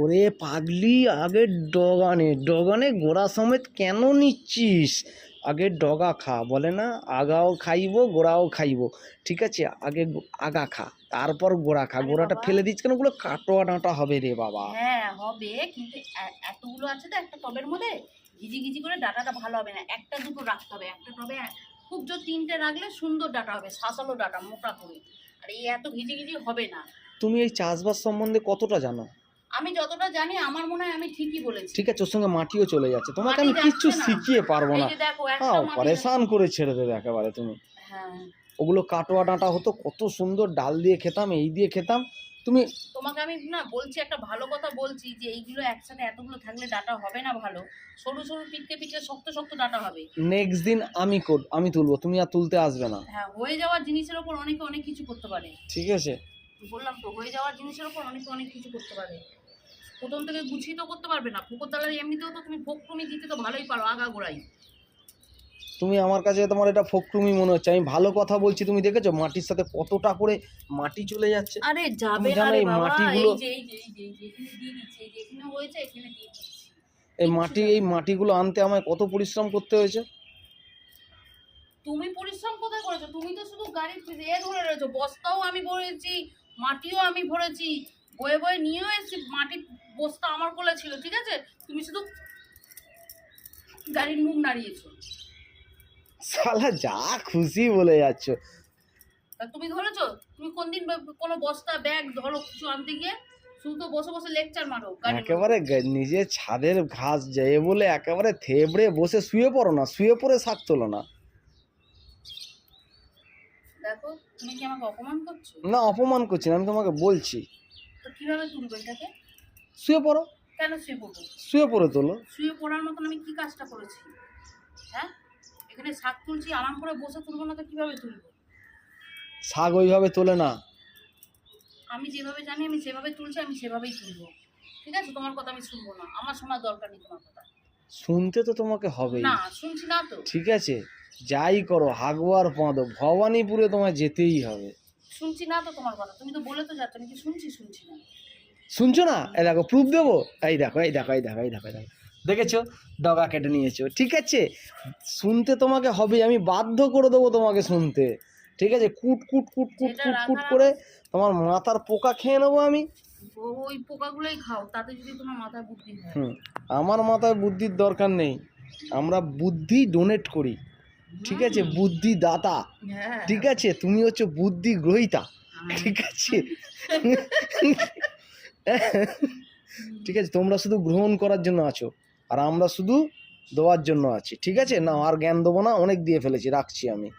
ওরে পাগলি আগে ডগানে ডগানে গোড়া সমেত কেন নিচ্ছিস? আগে ডগা খা বলে না? আগাও খাইব গোড়াও খাইব। ঠিক আছে আগে আগা খা তারপর গোড়া খা। গোড়াটা ফেলে দিচ্ছ কেন? ওগুলো কাটোয়া ডাঁটা হবে রে বাবা। হ্যাঁ হবে কিন্তু এতগুলো আছে তো একটা টবের মধ্যে ঘিজি ঘিজি করে ডাটাটা ভালো হবে না। একটা দুটো রাখতে হবে একটা টবে খুব জোর তিনটে রাখলে সুন্দর ডাটা হবে শাসালো ডাটা মোটা করে। আর এই এত ঘিজি ঘিজি হবে না। তুমি এই চাষবাস সম্বন্ধে কতটা জানো? আমি যতটা জানি আমার মনে হয় আমি ঠিকই বলেছি। ঠিক আছে ওর সঙ্গে মাটিও চলে যাচ্ছে। তোমাকে আমি মাটি কিচ্ছু না। শিখিয়ে পারব এই না। যে দেখো একটা হ্যাঁ মাটি পরেশান করে ছেড়ে দেবে একেবারে তুমি। হ্যাঁ। ওগুলো কাটোয়া ডাঁটা হতো কত সুন্দর ডাল দিয়ে খেতাম এই দিয়ে খেতাম। তুমি তোমাকে আমি না বলছি একটা ভালো কথা বলছি যে এইগুলো একসাথে এতগুলো থাকলে ডাটা হবে না ভালো। সরু সরু পিটকে পিটকে শক্ত শক্ত ডাটা হবে। নেক্সট দিন আমি কর আমি তুলবো তুমি আর তুলতে আসবে না। হ্যাঁ হয়ে যাওয়ার জিনিসের ওপর অনেকে অনেক কিছু করতে পারে। ঠিক আছে। বললাম তো হয়ে যাওয়ার জিনিসের ওপর অনেকে অনেক কিছু করতে পারে। প্রথম থেকে গুছিয়ে তো করতে পারবে না। ফুকুর দালার এমনিতেও তো তুমি তুমি দিতে তো ভালোই পারো আগা গোড়াই। তুমি আমার কাছে তোমার এটা ফকটুমি মনে হচ্ছে। আমি ভালো কথা বলছি তুমি দেখেছ মাটির সাথে কতটা করে মাটি চলে যাচ্ছে? আরে যাবে তুমি না রে এই বাবা এই যে এই যে এই যে এই যে এখানে দিয়ে দিচ্ছে এই যে এখানে হয়েছে এখানে দিয়ে দিচ্ছি। এই মাটি এই মাটিগুলো আনতে আমায় কত পরিশ্রম করতে হয়েছে? তুমি পরিশ্রম কোথায় করেছ? তুমি তো শুধু গাড়ির এ ধরে রয়েছো বস্তাও আমি ভরেছি মাটিও আমি ভরেছি বয়ে বয়ে নিয়েও এসেছি মাটির বস্তা আমার কোলে ছিল ঠিক আছে? তুমি শুধু গাড়ির মুখ নাড়িয়েছো। সালা যা খুশি বলে যাচ্ছ। তা তুমি ধরেছো? তুমি কোন দিন কোনো বস্তা ব্যাগ ধরো কিছু আনতে গিয়ে শুধু তো বসে বসে লেকচার মারো একেবারে নিজের ছাদের ঘাস যায় বলে একেবারে থেবড়ে বসে শুয়ে পড়ো না শুয়ে পড়ে শাক তোলো না। দেখো তুমি কি আমাকে অপমান করছ? না অপমান করছি না আমি তোমাকে বলছি। তো কীভাবে তুলবে এটাকে? শুয়ে পড়ো। কেন শুয়ে পড়ব? শুয়ে পড়ে তোলো। শুয়ে পড়ার মতন আমি কি কাজটা করেছি? হ্যাঁ? এখানে শাক তুলছি আরাম করে বসে তুলবো না তো কীভাবে তুলবো? শাক ওইভাবে তোলে না। আমি যেভাবে জানি আমি সেভাবে তুলছি আমি সেভাবেই তুলবো। ঠিক আছে? তোমার কথা আমি শুনব না। আমার শোনার দরকার নেই তোমার কথা। শুনতে তো তোমাকে হবেই। না শুনছি না তো। ঠিক আছে? যাই করো হাগুয়ার পাঁদো ভবানীপুরে তোমায় যেতেই হবে। শুনছি না তো তোমার কথা। তুমি তো বলে তো যাচ্ছ নাকি শুনছি? শুনছি না। শুনছো না? এই দেখো প্রুফ দেবো? এই দেখো এই দেখো এই দেখো এই দেখো দেখো। দেখেছ? ডগা কেটে নিয়েছো। ঠিক আছে? শুনতে তোমাকে হবে আমি বাধ্য করে দেবো তোমাকে শুনতে। ঠিক আছে? কুট কুট কুট কুট কুট কুট করে তোমার মাথার পোকা খেয়ে নেব আমি। ওই পোকাগুলোই খাও তাতে যদি তোমার মাথায় বুদ্ধি হুম আমার মাথায় বুদ্ধির দরকার নেই। আমরা বুদ্ধি ডোনেট করি। ঠিক আছে? বুদ্ধি দাতা হ্যাঁ। ঠিক আছে? তুমি হচ্ছে বুদ্ধি গ্রহিতা ঠিক আছে? ঠিক আছে, তোমরা শুধু গ্রহণ করার জন্য আছো, আর আমরা শুধু দেওয়ার জন্য আছি, ঠিক আছে? না, আর জ্ঞান দেবো না, অনেক দিয়ে ফেলেছি, রাখছি আমি।